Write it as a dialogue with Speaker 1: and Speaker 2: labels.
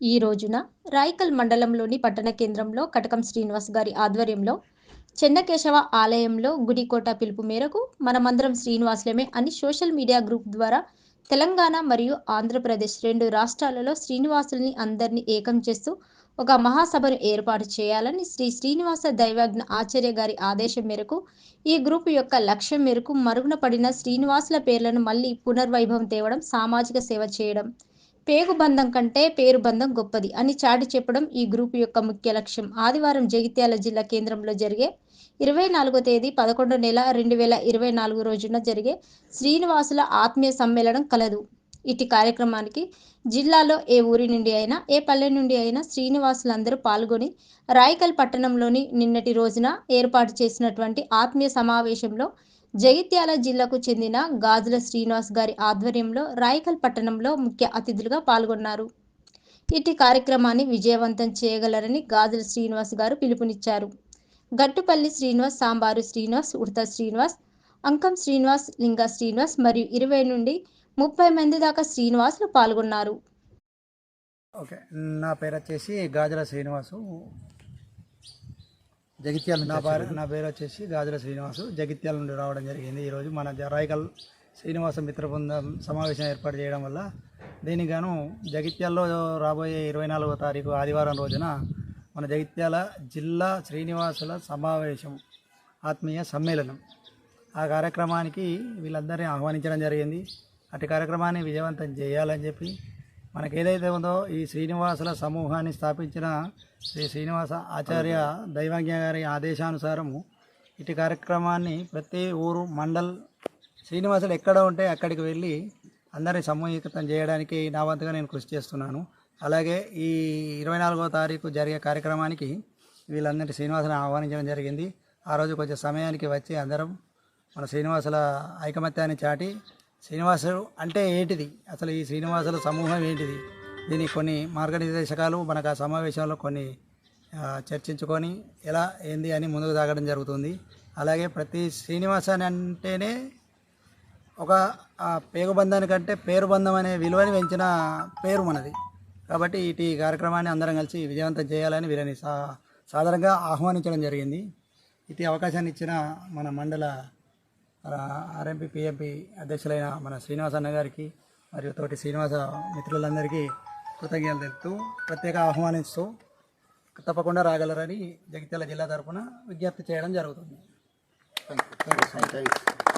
Speaker 1: ఈ రోజున రాయికల్ మండలంలోని పట్టణ కేంద్రంలో కటకం శ్రీనివాస్ గారి ఆధ్వర్యంలో చెన్నకేశవ ఆలయంలో గుడికోట పిలుపు మేరకు మనమందరం శ్రీనివాసులమే అని సోషల్ మీడియా గ్రూప్ ద్వారా తెలంగాణ మరియు ఆంధ్రప్రదేశ్ రెండు రాష్ట్రాలలో శ్రీనివాసుల్ని అందరినీ ఏకం చేస్తూ ఒక మహాసభను ఏర్పాటు చేయాలని శ్రీ శ్రీనివాస దైవజ్ఞ ఆచార్య గారి ఆదేశం మేరకు ఈ గ్రూప్ యొక్క లక్ష్యం మేరకు మరుగున పడిన శ్రీనివాసుల పేర్లను మళ్ళీ పునర్వైభవం తేవడం సామాజిక సేవ చేయడం పేగు బంధం కంటే పేరు బంధం గొప్పది అని చాటి చెప్పడం ఈ గ్రూప్ యొక్క ముఖ్య లక్ష్యం. ఆదివారం జగిత్యాల జిల్లా కేంద్రంలో జరిగే ఇరవై నాలుగో తేదీ పదకొండో నెల రెండు వేల ఇరవై నాలుగు రోజున జరిగే శ్రీనివాసుల ఆత్మీయ సమ్మేళనం కలదు. ఇటు కార్యక్రమానికి జిల్లాలో ఏ ఊరి నుండి అయినా ఏ పల్లె నుండి అయినా శ్రీనివాసులందరూ పాల్గొని రాయకల్ పట్టణంలోని నిన్నటి రోజున ఏర్పాటు చేసినటువంటి ఆత్మీయ సమావేశంలో జగిత్యాల జిల్లాకు చెందిన గాజుల శ్రీనివాస్ గారి ఆధ్వర్యంలో రాయకల్ పట్టణంలో ముఖ్య అతిథులుగా పాల్గొన్నారు. ఇటు కార్యక్రమాన్ని విజయవంతం చేయగలరని గాజుల శ్రీనివాస్ గారు పిలుపునిచ్చారు. గట్టుపల్లి శ్రీనివాస్ సాంబారు శ్రీనివాస్ ఉడత శ్రీనివాస్ అంకం శ్రీనివాస్ లింగ శ్రీనివాస్ మరియు ఇరవై నుండి ముప్పై మంది దాకా శ్రీనివాసులు పాల్గొన్నారు.
Speaker 2: ఓకే నా పేరు వచ్చేసి గాజుల శ్రీనివాసు. జగిత్యాల నా పేరు నా పేరు వచ్చేసి గాజుల శ్రీనివాసు. జగిత్యాల నుండి రావడం జరిగింది. ఈరోజు మన జ- రాయకల్ శ్రీనివాస మిత్ర బృందం సమావేశం ఏర్పాటు చేయడం వల్ల దీనికి గాను జగిత్యాల్లో రాబోయే ఇరవై నాలుగో తారీఖు ఆదివారం రోజున మన జగిత్యాల జిల్లా శ్రీనివాసుల సమావేశం ఆత్మీయ సమ్మేళనం. ఆ కార్యక్రమానికి వీళ్ళందరినీ ఆహ్వానించడం జరిగింది. అటు కార్యక్రమాన్ని విజయవంతం చేయాలని చెప్పి మనకి ఏదైతే ఉందో ఈ శ్రీనివాసుల సమూహాన్ని స్థాపించిన శ్రీ శ్రీనివాస ఆచార్య దైవజ్ఞ గారి ఆదేశానుసారము ఇటు కార్యక్రమాన్ని ప్రతి ఊరు మండల్ శ్రీనివాసులు ఎక్కడ ఉంటే అక్కడికి వెళ్ళి అందరిని సమూహీకృతం చేయడానికి నా వంతుగా నేను కృషి చేస్తున్నాను. అలాగే ఈ ఇరవై నాలుగో తారీఖు జరిగే కార్యక్రమానికి వీళ్ళందరినీ శ్రీనివాసుని ఆహ్వానించడం జరిగింది. ఆ రోజు కొంచెం సమయానికి వచ్చి అందరం మన శ్రీనివాసుల ఐకమత్యాన్ని చాటి శ్రీనివాసులు అంటే ఏంటిది? అసలు ఈ శ్రీనివాసుల సమూహం ఏంటిది? దీనికి కొన్ని మార్గనిర్దేశకాలు మనకు ఆ సమావేశంలో కొన్ని చర్చించుకొని ఎలా ఏంది అని ముందుకు సాగడం జరుగుతుంది. అలాగే ప్రతి శ్రీనివాసాన్ని అంటేనే ఒక పేగుబంధానికంటే పేరు బంధం అనే విలువని పెంచిన పేరు మనది. కాబట్టి ఇటు కార్యక్రమాన్ని అందరం కలిసి విజయవంతం చేయాలని వీరిని సా సాధారణంగా ఆహ్వానించడం జరిగింది. ఇటు అవకాశాన్ని ఇచ్చిన మన మండల ఆర్ఎంపీ పిఎంపి అధ్యక్షులైన మన శ్రీనివాస అన్న గారికి మరియు తోటి శ్రీనివాస మిత్రులందరికీ కృతజ్ఞతలు తెలుపుతూ ప్రత్యేక ఆహ్వానిస్తూ తప్పకుండా రాగలరని జగిత్యాల జిల్లా తరఫున విజ్ఞప్తి చేయడం జరుగుతుంది.
Speaker 3: Thank you